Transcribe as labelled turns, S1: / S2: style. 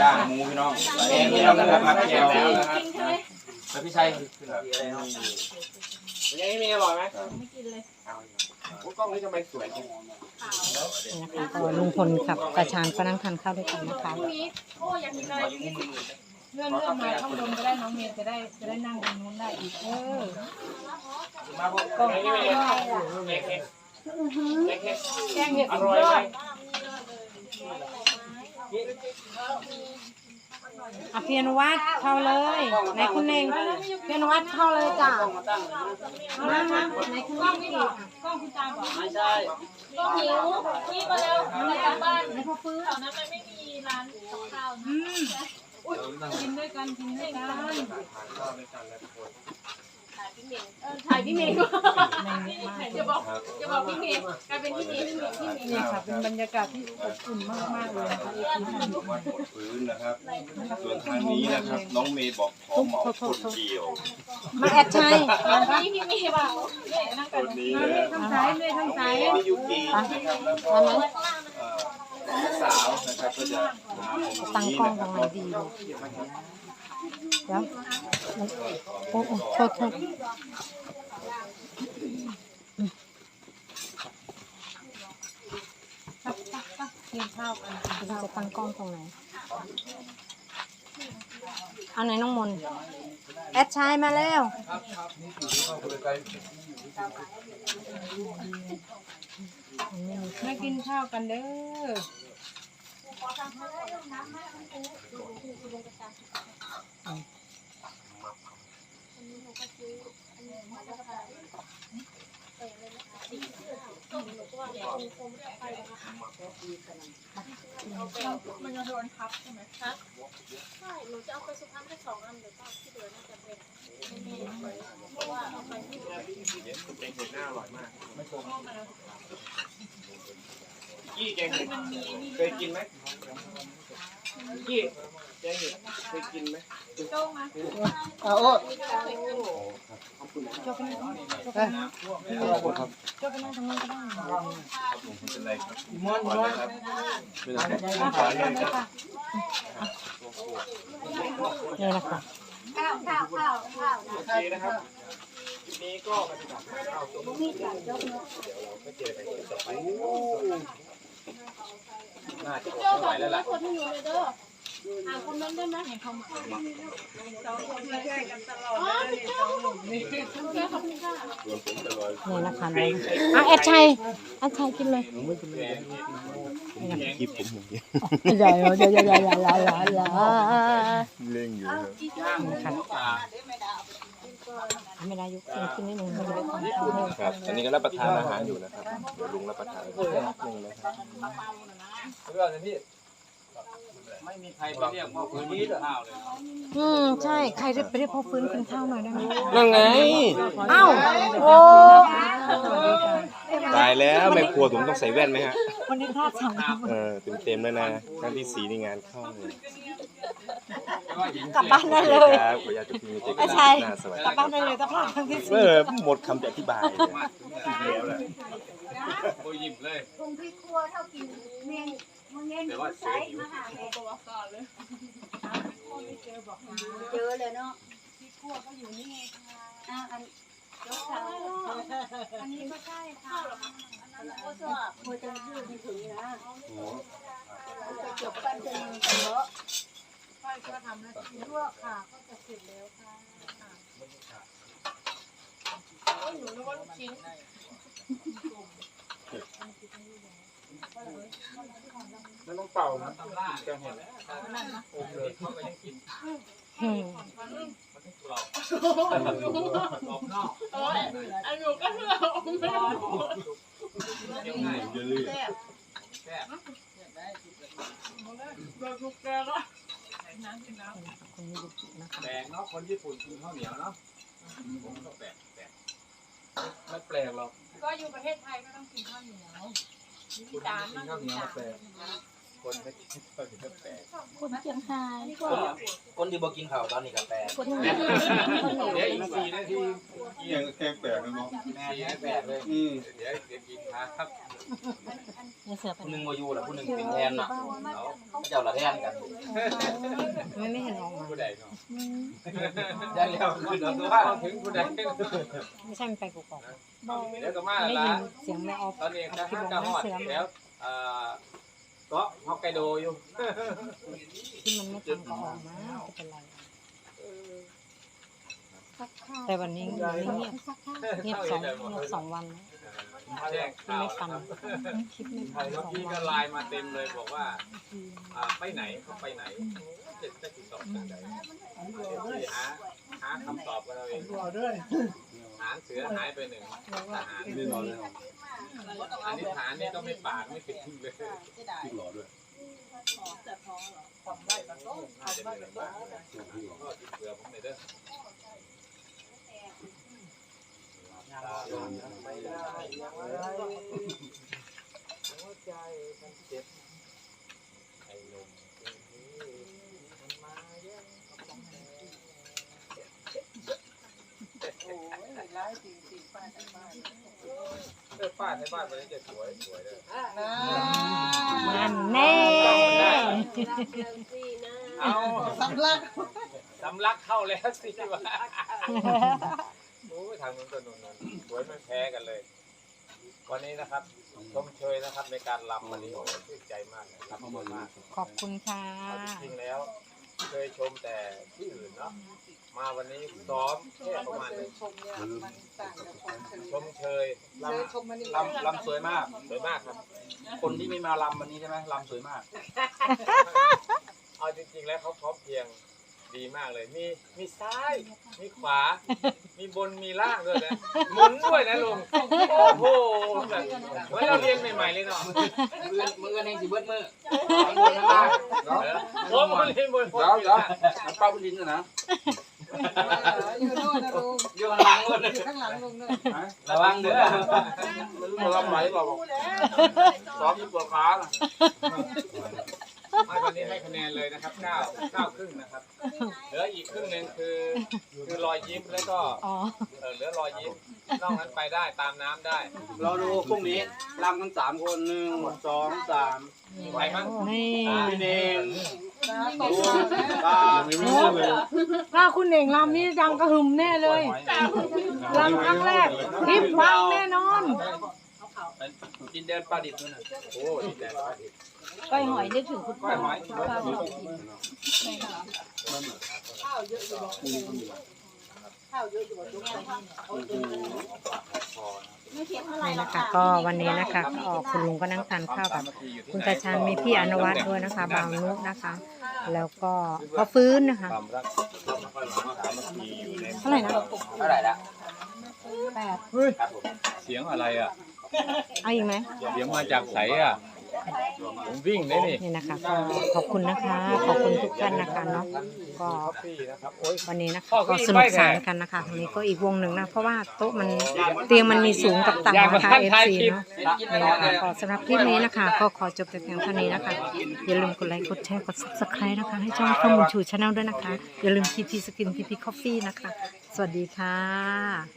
S1: ย่างหมูพี่น้องแกงแล้วนะครับมาแกงแล้วนะครับแล้วพี่ชัย
S2: ยังไม่มีอร่อยไหมไม่กินเลยกล้องนี้ทำไมสวยจัง
S3: นะคะก็ลุงพลกับตาชานก็นั่งทานข้าวด้วยกันนะคะ
S4: โอ้อยากกินอะไรเลื่อนเลื่อนมาข้างบนก็ได้น้องเมย์จะได้จะได้นั่งตรงนู้นได้อีกเออ
S2: กล้องนี้ไม่มีเค้กเค้กเค้ก
S4: แกงเห็ด
S2: อร่อยไห
S4: อ
S2: ม
S4: ด
S3: อะพี่อนุวัฒน์เข้าเลยไหนคุณเองพี่อนุวัฒน์เข้าเลยจ้ะมามาไหนคุณ
S4: กล้อง
S3: เอง
S4: นี่บอกกล้องคุณตาบอก
S2: ไม่ใช่
S4: กล้องหิวพี่มาแล้วมาจากบ้านไม่พอฟื้นแถวนั้นมันไม่มีร้านกับข้าวอืมอุ๊ยกินด้วยกันกินด้วยกัน ถ่ายพี่เมย์อย่าบอกอย่าบอกพี่เมย์กลายเป็นพี่เมย์พี่เมย์พี่เมย์เนี่ยค่ะเป็นบรรยากาศที่อบอุ่นมากๆเลยนะคะ
S1: วันหมดฟื้นนะครับ ส่วนทางนี้นะครับ น้องเมย์บอกขอเหมาคนเดียว
S3: มาแอดชัย
S4: พี่พี่เมย์บอกเนี่ยนั่ง
S1: ค
S4: กัน
S1: นนี้นะ
S4: ทำสายเลยทำสาย
S1: พี่ยูกินะครับแล้วก็เอ่อพี่สาวนะครับก็จะมาตรง
S3: ตั้ง
S1: นี้
S3: กล้อง
S1: นะค
S3: ตร
S1: รับ
S3: งไหนดีลูก เดี๋ยวโอ้โอ้โทษโทษ
S4: กินข้าวกัน
S3: เราจะตั้งกล้องตรงไหน เอาไหนน้องมนต์แอดชัยมาแล้ว
S4: มากินข้าวกันเด้อ
S5: อ
S6: ันนี้เราก็ซื้ออันนี้มาแล้วก็ มันจะโดนพับใช่หนูจะเอาไปสุพรรณแค่สองอันเดี๋ยวก็ที่เหลือน่าจะเป็นไม่มีเพราะว่าเอาไปที่เหลือ
S2: แกงเห็ดหน้าอร่อยมาก ไม่โกี้แกงเห็ดเคยกินไหมกี้แกงเห็ดเคยกินไหม
S4: โจ้งมา
S2: เอาโอ้
S4: โจ้กันนั่ง
S1: ครับ
S4: โจ้กันนั่งตรงนู้นก็ได้
S1: ไม่เป็นไรครับ
S2: ม้วนม้วน
S1: ครับ
S4: มาขอกันเลยค่ะ
S3: นี่นะคะ
S6: ข้าวข้าวข้าวข้าว
S2: โอเคนะครับคลิปนี้ก็ปฏิบัติข้าวต้ม
S6: มีไก่ยกเนาะ
S2: ไม่เจอกันต่อไปน่าจะ
S6: เจ้า
S2: ไม่ไหว
S6: ขอ
S2: แล้วล่ะ
S6: นี่นะ
S3: คะน้องอะแอดชัยแอดชัยกินเลย
S1: คลิปผมอย่างเดียว
S3: อย่าอย่าอย่าอย่าอย่าอย่าอย่า
S1: เล่งอยู่ครับ
S3: ไม่ได้ยุกขึ้นนิดนึงค
S1: รับ อันนี้ก็รับประทานอาหารอยู่นะครับลุงรับประทานอยู่นะครับ
S2: ไม่มีใครไปเรียกว่าพื้นที่ข้าวเลย
S3: อืมใช่ ใครจะไปเรียกพ่อฟื้นกินข้าวหน่อยได้ไหม
S1: นั่นไง
S3: เอ้าโอ้
S1: ตายแล้วแม่ครัวผมต้องใส่แว่นไหมฮะ
S3: วันนี้พลาดสั่ง
S1: เออเต็มเต็มๆแล้วนะครั้งที่สี่ในงานเข้าเลย
S3: กลับบ้านได้เลย
S1: ครับขออนุญาตจะพิมพ์เจอกั
S3: ไอ้
S1: น
S3: ชัย
S1: หน้าสวัสดี
S3: กลับบ้านได้เลยถ้าพลาดครั้งที่
S1: เอ
S3: สี่
S1: อหมดคำจะอธิบายเลยแล้วแหละ
S2: โอ้ยหยิบเลย
S6: คงพี่ครัวเท่ากินเมียง มึงเงี้ยกูใช้มาหาแม่เจอเลยเนาะพี่ครัวก็อยู่นี่ไงอะอันยกเขาอันนี้ก็ใช่ค่ะอันนั้นก็ชอบพอจะยืดไม่ถึงนะจะจบกันจะมีกันเนาะ
S4: ค่อยก็ทำแล้วกิน
S6: ลวกค่ะก็จะเสร็จแล้วค่ะ
S4: หนูนึกว่าลูกชิ้น
S2: ไม่ต้องเป่านะแกงเห็ดโอมเลย
S3: อืม
S4: เอ้ยไอ้หนูก็เลือกไม่รู้
S1: อย่าลืม
S4: เบิกลูกแกก็น้ำกินน้ำ
S3: คนนี้ดูนะ
S2: แปลกเนาะคนญี่ปุ่นกินข้าวเหนียวเนาะผมก็แปลกแปลกไม่แปลกหรอก
S4: ก็อยู่ประเทศไทยก็ต้องกินข้าวเหนียว
S2: สามข้าวเหนียวมาแปะ คนไม่กินข้าวจะแปลก
S6: คนเชียงราย
S7: คนที่บอกกินข้าวตอนนี้กับแปล
S6: คน
S2: เดี๋ยวอีกสี่นาที
S1: เกี่ยงแกงแปลกนะเนาะ
S7: แม่ยังแปลกเลย
S1: อืม
S2: เดี๋ยวเดี๋ยวกินครับ
S3: เนี่ยเสือเป็
S7: ผู้
S3: น
S7: หนึ่งมาอยู่แล้วผู้หนึ่งเป็นแทนน่ะเขาเจ้าละแทนกัน
S3: ไม่ไม่เห็นออกมา
S2: ผู้ใดเนาะ
S7: ยังเลี้ยวขึ้นเอาตัว
S2: เข้าถึงผู้ใด
S3: ไม่ใช่มันไปกูกอก
S2: เดี๋ยวก็มา
S3: ได้
S2: ละ
S3: ยินเสียงแม่ออฟ
S2: ตอนนี้จะ
S3: ที่
S2: ห้า
S3: บอก
S2: จะห
S3: ว่า
S2: อด
S3: เสือ
S2: แล้ว เอ่อก็ฮอกไกโดอยู่
S3: ที่มันไม่ทำก็ออกมาจะเป็นไรแต่วันนี้เงียบเงียบสองเงียบสองวันแล้ว
S2: แจ้งข่าว
S3: ไม่ฟัน
S2: ครับ
S3: คลิปไม่
S2: เฟั
S3: นส
S2: มื่อ
S3: อง
S2: กี้
S3: วั
S2: ก็
S3: น
S2: ไลน์มาเต็มเลยบอกว่าอ่าไปไหนเขาไปไหนจะจะติดต่อทางใดที่หาหาคำตอบกันเราเอง หางเสือหายไปหนึ่งทหาร
S1: ไม่รอเลยเนาะ
S2: อันนี้ฐานนี่ก็ไม่ปากไม่ติดเลย
S1: พี่หล่อด้วย
S2: น่าจะเป็นบ้างก็ติดเสือผมเลยเด้อ เสื้อป้าในบ้านมันจะสวยสวยเลย
S3: นั่นแน่
S2: เอาสำลักสำลักเข้าแล้วสิวะโอ้ยทางนู้นก็นู่นนู่นสวยไม่แพ้กันเลย วันนี้นะครับชมเชยนะครับในการรำวันนี้โอ้ชื่นใจมากเลยรำมาก
S3: ขอบคุณค่ะ
S2: จริงแล้ว เคยชมแต่ที่อื่นเนาะมาวันนี้ซ้อมแค่ประมาณหนึ่งชมเชยรำ
S7: ลำลำสวยมาก
S2: สวยมากครับ
S7: คนที่ไม่มาลำวันนี้ใช่ไหมลำสวยมาก
S2: เอาจริงๆแล้วเขาพร้อมเพรียง ดีมากเลย มีมีซ้าย มีขวา มีบนมีล่างด้วยนะหมุนด้วยนะลุงโอ้โหแบบเหมือนเราเรียนใหม่ๆเลยเนาะ
S7: มือมือกันเองสิเบิดมือ
S2: ผมก็เรียนบน
S7: เดี๋ยวเดี๋ยวน้ำปลาบุญลินนะ
S8: อยู่โน่นนะลุง
S7: อยู่ข้างหลังเลย
S8: อยู่ข้างหลังลุงเลย
S7: ระวังเด้อมันลำไหลบอกซ้อมที่ปวดขา
S2: ไม่วันนี้ให้คะแนนเลยนะครับเก้าเก้าครึ่งนะครับ เหลืออีกครึ่งหนึ่งคือ คือรอยยิ้มแล้วก็
S3: อ๋อ
S2: เออเหลือรอยยิ้มนอกนั้นไปได้ตามน้ำได้
S7: เราดูพรุ่งนี้ลำกันสามคนหนึ่งสองสาม
S2: ไปมั้ง
S3: นี่
S7: พี่เนง
S8: ตาต
S7: ด
S8: ก
S7: วงตา
S1: ไม่รู้เลย
S3: ถ้าคุณเองลำนี่ดังกระหึ่มแน่เลยลำครั้งแรกคลิปฟังแน่นอน
S7: ดินแดนปลาดิบนั่นน่ะ
S2: โอ้ดีใจมากดี
S6: ก้อยหอยนึกถึงคุณ
S2: ก้อยหอย
S6: ป้าบอกกินไม่เค็มเท่าไหร่
S3: นี่
S6: หรอ
S3: นะ
S6: ก
S3: คะ
S6: ค่ะ
S3: ก็วันนี้นะคะก็คุณลุงก็นั่งทานข้าวกับคุณตาชานมีพี่อนุวัฒน์ด้วยนะคะบางนุนะคะ แล้วก็พ่อฟื้นนะคะ
S1: ความรักสามัคคีอยู่ใน
S3: เท่าไหร่นะ
S7: เท่าไหร่ละ
S3: แปด
S7: ครับผม
S1: เสียงอะไรอะ
S3: เอาอีกไหม
S1: เสียงมาจากไสอะผมวิ่งเลยนี่
S3: นี่นะคะก็ขอบคุณนะคะ ขอบคุณทุกท่านนะคะเนาะก็
S2: พี่นะครับโอ้ย
S3: วันนี้นะคะก็สนุกสนานกันนะคะทีนี้ก็อีกวงหนึ่งนะเพราะว่าโต๊ะมันเตียงมันมีสูงกับต่ำนะคะเอฟซีเนาะนี่นะคะก็สำหรับคลิปนี้นะคะ ก็ขอจบแต่เพียงเท่านี้นะคะอย่าลืมกดไลค์กดแชร์กด subscribe นะคะ ให้ช่องข้อมูลชูชาแนลด้วยนะคะอย่าลืม TP Skin TP Coffee นะคะ สวัสดีค่ะ